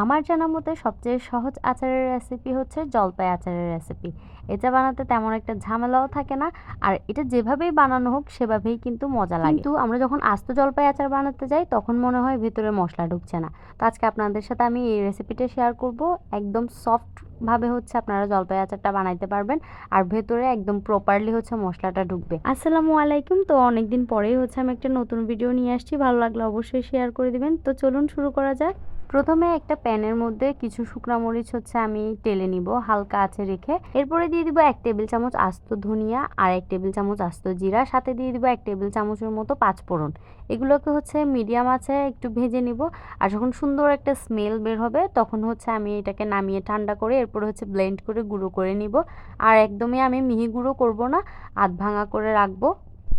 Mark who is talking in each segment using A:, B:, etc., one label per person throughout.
A: আমার জানা মতে সবচেয়ে সহজ আচারের রেসিপি হচ্ছে জলপাই আচারের রেসিপি এটা বানাতে তেমন একটা ঝামেলাও থাকে না আর এটা যেভাবেই বানানো হোক সেভাবেই কিন্তু মজা লাগে। কিন্তু আমরা যখন আস্ত জলপাই আচার বানাতে যাই তখন মনে হয় ভিতরে মশলা ঢুকছে না। তো আজকে আপনাদের সাথে আমি এই রেসিপিটা শেয়ার করব। একদম সফট ভাবে হচ্ছে আপনারা জলপাই আচারটা বানাইতে পারবেন আর ভেতরে একদম প্রপারলি হচ্ছে মশলাটা ঢুকবে। আসসালামু আলাইকুম। তো অনেকদিন পরেই হচ্ছে আমি একটা নতুন ভিডিও নিয়ে আসছি। ভালো লাগলে অবশ্যই শেয়ার করে দিবেন। তো চলুন শুরু করা যাক। প্রথমে একটা প্যানের মধ্যে কিছু শুকনা মরিচ হচ্ছে আমি টেলে নিব, হালকা আছে রেখে। এরপরে দিয়ে দিব এক টেবিল চামচ আস্ত ধনিয়া আর এক টেবিল চামচ আস্ত জিরা। সাথে দিয়ে দিব এক টেবিল চামচের মতো পাঁচফোড়ন। এগুলোকে হচ্ছে মিডিয়াম আছে একটু ভেজে নিব আর যখন সুন্দর একটা স্মেল বের হবে তখন হচ্ছে আমি এটাকে নামিয়ে ঠান্ডা করে এরপরে হচ্ছে ব্লেন্ড করে গুঁড়ো করে নিব। আর একদমই আমি মিহি গুঁড়ো করব না, আধ ভাঙা করে রাখব।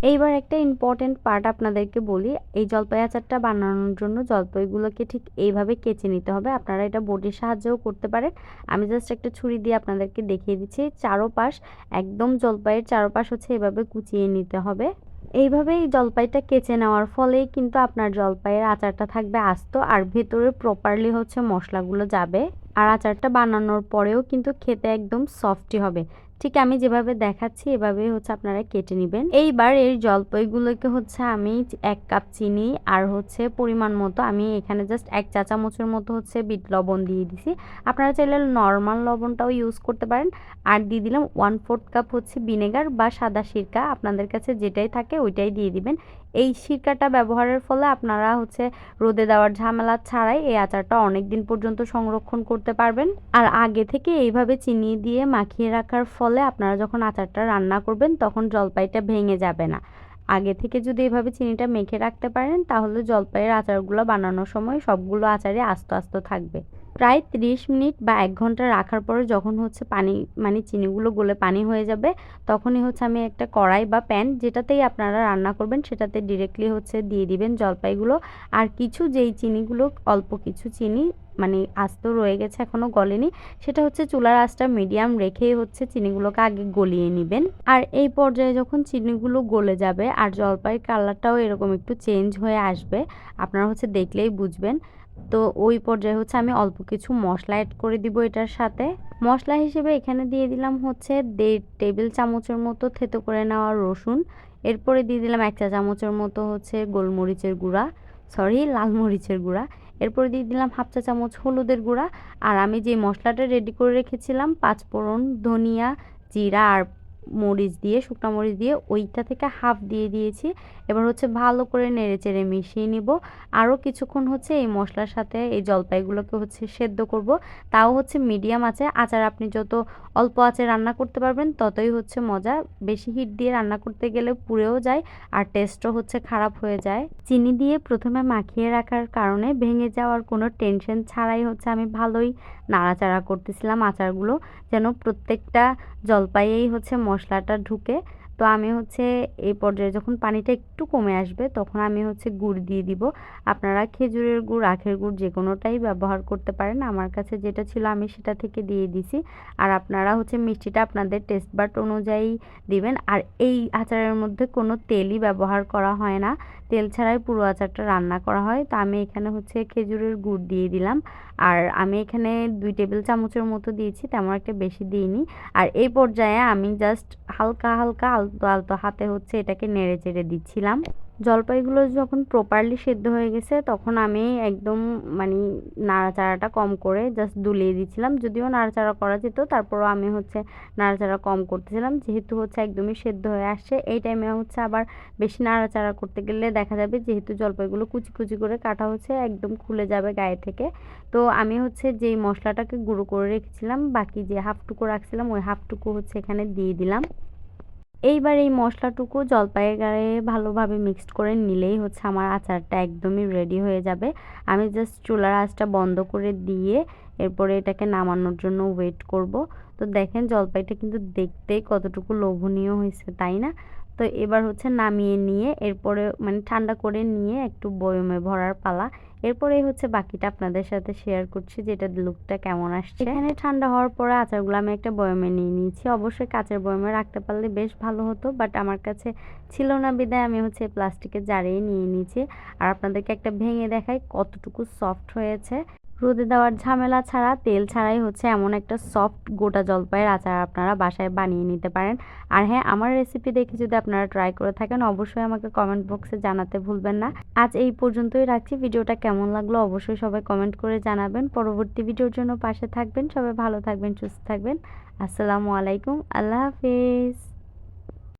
A: এইবার একটা ইম্পর্টেন্ট পার্ট আপনাদেরকে বলি, এই জলপাই আচারটা বানানোর জন্য জলপাইগুলোকে ঠিক এইভাবে কেচে নিতে হবে। আপনারা এটা বটির সাহায্যেও করতে পারেন। আমি জাস্ট একটা ছুরি দিয়ে আপনাদেরকে দেখিয়ে দিচ্ছি। চারোপাশ, একদম জলপাইয়ের চারোপাশ হচ্ছে এভাবে কুচিয়ে নিতে হবে। এইভাবে এই জলপাইটা কেচে নেওয়ার ফলেই কিন্তু আপনার জলপাইয়ের আচারটা থাকবে আস্ত আর ভেতরে প্রপারলি হচ্ছে মশলাগুলো যাবে। আর আচারটা বানানোর পরেও কিন্তু খেতে একদম সফটই হবে। ঠিক আমি যেভাবে দেখাচ্ছি এভাবে হচ্ছে আপনারা কেটে নেবেন। এইবার এই জলপাইগুলোকে হচ্ছে আমি এক কাপ চিনি আর হচ্ছে পরিমাণ মতো আমি এখানে জাস্ট এক চা চামচের মতো হচ্ছে বিট লবণ দিয়ে দিছি। আপনারা চাইলে নর্মাল লবণটাও ইউজ করতে পারেন। আর দিয়ে দিলাম ওয়ান ফোর্থ কাপ হচ্ছে ভিনেগার বা সাদা সিরকা। আপনাদের কাছে যেটাই থাকে ওইটাই দিয়ে দিবেন। এই সিরকাটা ব্যবহারের ফলে আপনারা হচ্ছে রোদে দেওয়ার ঝামেলা ছাড়াই এই আচারটা অনেক দিন পর্যন্ত সংরক্ষণ করতে পারবেন। আর আগে থেকে এইভাবে চিনি দিয়ে মাখিয়ে রাখার ফলে আপনারা যখন আচারটা রান্না করবেন তখন জলপাইটা ভেঙে যাবে না। আগে থেকে যদি এভাবে চিনিটা মেখে রাখতে পারেন তাহলে জলপাইয়ের আচারগুলো বানানোর সময় সবগুলো আচারে আস্ত আস্ত থাকবে। প্রায় 30 মিনিট বা এক ঘণ্টা রাখার পরে যখন হচ্ছে পানি মানে চিনিগুলো গলে পানি হয়ে যাবে, তখনই হচ্ছে আমি একটা কড়াই বা প্যান যেটাতেই আপনারা রান্না করবেন সেটাতে ডিরেক্টলি হচ্ছে দিয়ে দিবেন জলপাইগুলো। আর কিছু যেই চিনিগুলো, অল্প কিছু চিনি মানে আস্ত রয়ে গেছে এখনও গলেনি, সেটা হচ্ছে চুলার আঁচটা মিডিয়াম রেখেই হচ্ছে চিনিগুলোকে আগে গলিয়ে নেবেন। আর এই পর্যায়ে যখন চিনিগুলো গলে যাবে আর জলপাই কালারটাও এরকম একটু চেঞ্জ হয়ে আসবে, আপনারা হচ্ছে দেখলেই বুঝবেন। তো ওই পর্যায়ে হচ্ছে আমি অল্প কিছু মশলা অ্যাড করে দিব এটার সাথে। মশলা হিসেবে এখানে দিয়ে দিলাম হচ্ছে দেড় টেবিল চামচের মতো থেতো করে নেওয়া রসুন। এরপরে দিয়ে দিলাম এক চা চামচের মতো হচ্ছে গোলমরিচের গুঁড়া সরি লাল মরিচের গুঁড়া। এরপরে দিয়ে দিলাম হাফ চা চামচ হলুদের গুঁড়া। আর আমি যে মশলাটা রেডি করে রেখেছিলাম, পাঁচফোড়ন, ধনিয়া, জিরা আর মরিচ দিয়ে, শুকনো মরিচ দিয়ে ওইটা থেকে হাফ দিয়ে দিয়েছি। এবার হচ্ছে ভালো করে নেড়ে চেড়ে মিশিয়ে নিব। আরও কিছুক্ষণ হচ্ছে এই মশলার সাথে এই জলপাইগুলোকে হচ্ছে সেদ্ধ করব। তাও হচ্ছে মিডিয়াম আছে। আচার আপনি যত অল্প আছে রান্না করতে পারবেন, ততই হচ্ছে মজা। বেশি হিট দিয়ে রান্না করতে গেলে পুড়েও যায় আর টেস্টও হচ্ছে খারাপ হয়ে যায়। চিনি দিয়ে প্রথমে মাখিয়ে রাখার কারণে ভেঙে যাওয়ার কোনো টেনশন ছাড়াই হচ্ছে আমি ভালোই নাড়াচাড়া করতেছিলাম আচারগুলো, যেন প্রত্যেকটা জলপাইয়েই হচ্ছে মশলাটা ঢুকে। তো আমি হচ্ছে এই পর্যায়ে যখন পানিটা একটু কমে আসবে, তখন আমি হচ্ছে গুড় দিয়ে দিব। আপনারা খেজুরের গুড়, আখের গুড় যে কোনোটাই ব্যবহার করতে পারেন। আমার কাছে যেটা ছিল আমি সেটা থেকে দিয়ে দিছি। আর আপনারা হচ্ছে মিষ্টিটা আপনাদের টেস্ট বাট অনুযায়ী দিবেন। আর এই আচারের মধ্যে কোনো তেলই ব্যবহার করা হয় না। তেল ছাড়াই পুরো আচারটা রান্না করা হয়। তো আমি এখানে হচ্ছে খেজুরের গুড় দিয়ে দিলাম। আর আমি এখানে দুই টেবিল চামচের মতো দিয়েছি, তেমন একটা বেশি দিইনি। আর এই পর্যায়ে আমি জাস্ট হালকা হালকা আলতো আলতো হাতে হচ্ছে এটাকে নেড়ে চেড়ে দিচ্ছিলাম। জলপাইগুলো যখন প্রপারলি সেদ্ধ হয়ে গেছে, তখন আমি একদম মানে নাড়াচাড়াটা কম করে জাস্ট দুলিয়ে দিচ্ছিলাম যদিও নাড়াচাড়া করা যেত, তারপরও আমি হচ্ছে নাড়াচাড়া কম করতেছিলাম। যেহেতু হচ্ছে একদমই সেদ্ধ হয়ে আসছে, এই টাইমে হচ্ছে আবার বেশি নাড়াচাড়া করতে গেলে দেখা যাবে যেহেতু জলপাইগুলো কুচি কুচি করে কাটা হচ্ছে, একদম খুলে যাবে গায়ে থেকে। তো আমি হচ্ছে যেই মশলাটাকে গুঁড়ো করে রেখেছিলাম, বাকি যে হাফটুকু রাখছিলাম, ওই হাফটুকু হচ্ছে এখানে দিয়ে দিলাম। এইবার এই মশলাটুকু জলপাই গায়ে ভালোভাবে মিক্সড করে নিলেই হচ্ছে আমার আচারটা একদমই রেডি হয়ে যাবে। আমি জাস্ট চুলার আঁচটা বন্ধ করে দিয়ে এরপরে এটাকে নামানোর জন্য ওয়েট করব। তো দেখেন জলপাইটা কিন্তু দেখতেই কতটুকু লোভনীয় হয়েছে, তাই না? তো এবার হচ্ছে নামিয়ে নিয়ে এরপরে মানে ঠান্ডা করে নিয়ে একটু বয়মে ভরার পালা। এরপরে হচ্ছে বাকিটা আপনাদের সাথে শেয়ার করছি যেটা লুকটা কেমন আসছে। এখানে ঠান্ডা হওয়ার পরে আচারগুলো আমি একটা বয়মে নিয়ে নিয়েছি। অবশ্যই কাঁচের বয়মে রাখতে পারলে বেশ ভালো হতো বাট আমার কাছে ছিল না বিদায় আমি হচ্ছে প্লাস্টিকের জারেই নিয়ে নিয়েছি। আর আপনাদেরকে একটা ভেঙে দেখাই কতটুকু সফট হয়েছে। রোদে দেওয়ার ঝামেলা ছাড়া তেল ছাড়াই হচ্ছে এমন একটা সফট গোটা জলপাইয়ের আচার আপনারা বাসায় বানিয়ে নিতে পারেন। আর হ্যাঁ আমার রেসিপি দেখে যদি আপনারা ট্রাই করে থাকেন, অবশ্যই আমাকে কমেন্ট বক্সে জানাতে ভুলবেন না। আজ এই পর্যন্তই রাখছি। ভিডিওটা কেমন লাগল অবশ্যই সবাই কমেন্ট করে জানাবেন। পরবর্তী ভিডিওর জন্য পাশে থাকবেন। সবাই ভালো থাকবেন, সুস্থ থাকবেন। আসসালামু আলাইকুম। আল্লাহ হাফিজ।